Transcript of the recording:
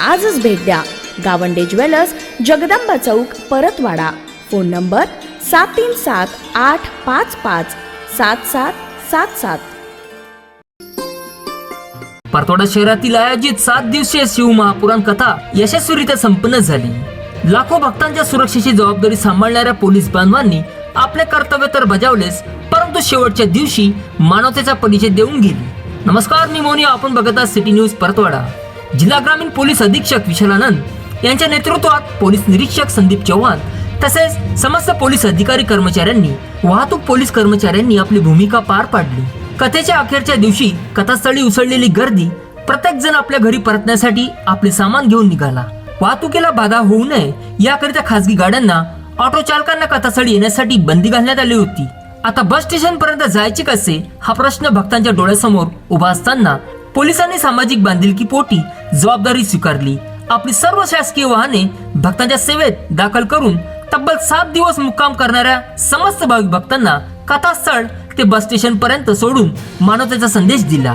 आजच भेट द्या. Gawande jewellers Jagdamba Chowk Paratwada. Phone number सात तीन सात आठ पाच पाच सात सात सात सात. परतवाडा शहरातील आयोजित सात दिवसीय शिवमहापुराण कथा यशस्वीरित्या संपन्न झाली. लाखो भक्तांच्या सुरक्षेची जबाबदारी सांभाळणाऱ्या पोलीस बांधवांनी आपले कर्तव्य तर बजावलेच परंतु शेवटच्या दिवशी मानवतेचा परिचय देऊन गेली. नमस्कार मी मोनी आपण बघत आहात सिटी न्यूज परतवाडा. जिल्हा ग्रामीण पोलीस अधीक्षक विशालानंद यांच्या नेतृत्वात पोलीस निरीक्षक संदीप चव्हाण तसेच समस्त पोलीस अधिकारी कर्मचाऱ्यांनी वाहतूक पोलीस कर्मचाऱ्यांनी आपली भूमिका पार पाडली. कथेच्या अखेरच्या दिवशी कथास्थळी उसळलेली गर्दी प्रत्येक जण आपल्या घरी परतण्यासाठी आपले सामान घेऊन निघाला. वाहतुकीला बाधा होऊ नये याकरिता खासगी गाड्यांना ऑटो चालकांना कथास्थळी येण्यासाठी बंदी घालण्यात आली होती. आता बस स्टेशन पर्यंत जायचे कसे हा प्रश्न भक्तांच्या डोळ्यासमोर उभा असताना पोलिसांनी सामाजिक बांधिलकी पोटी जबाबदारी स्वीकारली. आपली सर्व शासकीय वाहने भक्तांच्या सेवेत दाखल करून तब्बल सात दिवस मुक्काम करणाऱ्या समस्त भाविक भक्तांना कथास्थळ ते बस स्टेशन पर्यंत सोडून मानवतेचा संदेश दिला.